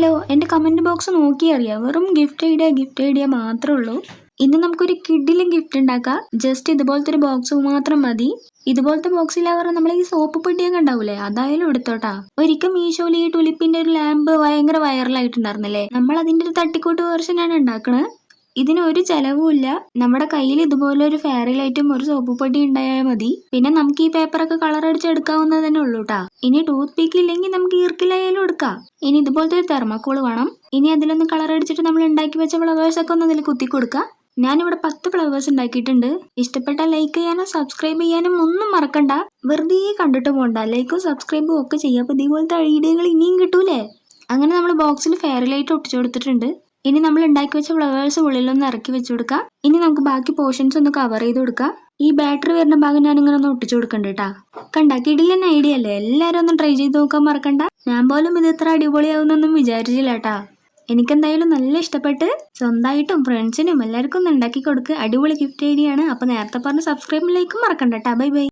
Hello എന്റെ comment box നോക്കി അറിയാം. വെറും ഗിഫ്റ്റ് ഐഡിയ ഗിഫ്റ്റ് ഐഡിയ മാത്രമേ ഉള്ളൂ. ഇന്ന് നമുക്കൊരു കിഡിലും ഗിഫ്റ്റ് ഉണ്ടാക്കാം. ജസ്റ്റ് ഇതുപോലത്തെ ഒരു ബോക്സ് മാത്രം മതി. ഇതുപോലത്തെ ബോക്സിലാവറ നമ്മൾ ഈ സോപ്പ് പെട്ടിയൊക്കെ ഉണ്ടാവൂലേ? അതായാലും എടുത്തോട്ടാ. ഒരിക്കൽ മീഷോയിൽ ഈ ടുലിപ്പിന്റെ ഒരു ലാമ്പ് ഭയങ്കര വൈറലായിട്ടുണ്ടായിരുന്നില്ലേ നമ്മൾ അതിന്റെ ഒരു തട്ടിക്കൂട്ട് വേർഷനാണ് ഉണ്ടാക്കണത് ഇതിന് ഒരു ചെലവുമില്ല. നമ്മുടെ കയ്യിൽ ഇതുപോലെ ഒരു ഫെയറി ലൈറ്റും ഒരു സോപ്പ് പൊടി ഉണ്ടായാൽ മതി. പിന്നെ നമുക്ക് ഈ പേപ്പറൊക്കെ കളർ അടിച്ച് എടുക്കാവുന്നത് തന്നെ ഉള്ളൂ കേട്ടാ ഇനി ടൂത്ത് പീക്ക് ഇല്ലെങ്കിൽ നമുക്ക് ഈർക്കിലായാലും എടുക്കാം. ഇനി ഇതുപോലത്തെ ഒരു തെർമാക്കോൾ വേണം. ഇനി അതിലൊന്ന് കളർ അടിച്ചിട്ട് നമ്മൾ ഉണ്ടാക്കി വെച്ച ഫ്ലവേഴ്സ് ഒക്കെ ഒന്ന് അതിൽ കുത്തി കൊടുക്കാം. ഞാനിവിടെ പത്ത് ഫ്ലവേഴ്സ് ഉണ്ടാക്കിയിട്ടുണ്ട്. ഇഷ്ടപ്പെട്ട ലൈക്ക് ചെയ്യാനും സബ്സ്ക്രൈബ് ചെയ്യാനും ഒന്നും മറക്കണ്ട. വെറുതെ കണ്ടിട്ട് പോണ്ട. ലൈക്കും സബ്സ്ക്രൈബും ഒക്കെ ചെയ്യാം. അപ്പോൾ ഇതുപോലത്തെ ഐഡിയകൾ ഇനിയും കിട്ടൂലേ? അങ്ങനെ നമ്മൾ ബോക്സിൽ ഫെയർ ലൈറ്റ് ഒട്ടിച്ചു കൊടുത്തിട്ടുണ്ട്. ഇനി നമ്മൾ ഉണ്ടാക്കി വെച്ച ഫ്ലവേഴ്സ് ഉള്ളിലൊന്ന് ഇറക്കി വെച്ച് കൊടുക്കാം. ഇനി നമുക്ക് ബാക്കി പോർഷൻസ് ഒന്ന് കവർ ചെയ്ത് കൊടുക്കാം. ഈ ബാറ്ററി വരുന്ന ഭാഗം ഞാൻ ഇങ്ങനെ ഒന്ന് ഒട്ടിച്ചു കൊടുക്കണ്ട കേട്ടാ കണ്ട കിടിലൻ ഐഡിയ അല്ലേ? എല്ലാവരും ഒന്ന് ട്രൈ ചെയ്ത് നോക്കാൻ മറക്കണ്ട. ഞാൻ പോലും ഇത് ഇത്ര അടിപൊളിയാവുന്നൊന്നും വിചാരിച്ചില്ല കേട്ടാ എനിക്കെന്തായാലും നല്ല ഇഷ്ടപ്പെട്ട് സ്വന്തമായിട്ടും ഫ്രണ്ട്സിനും എല്ലാവർക്കും ഒന്ന് ഉണ്ടാക്കി കൊടുക്കുക അടിപൊളി ഗിഫ്റ്റ് ഐഡിയ ആണ്. അപ്പോൾ നേരത്തെ പറഞ്ഞ സബ്സ്ക്രൈബിലേക്കും മറക്കണ്ട കേട്ടാ ബൈ ബൈ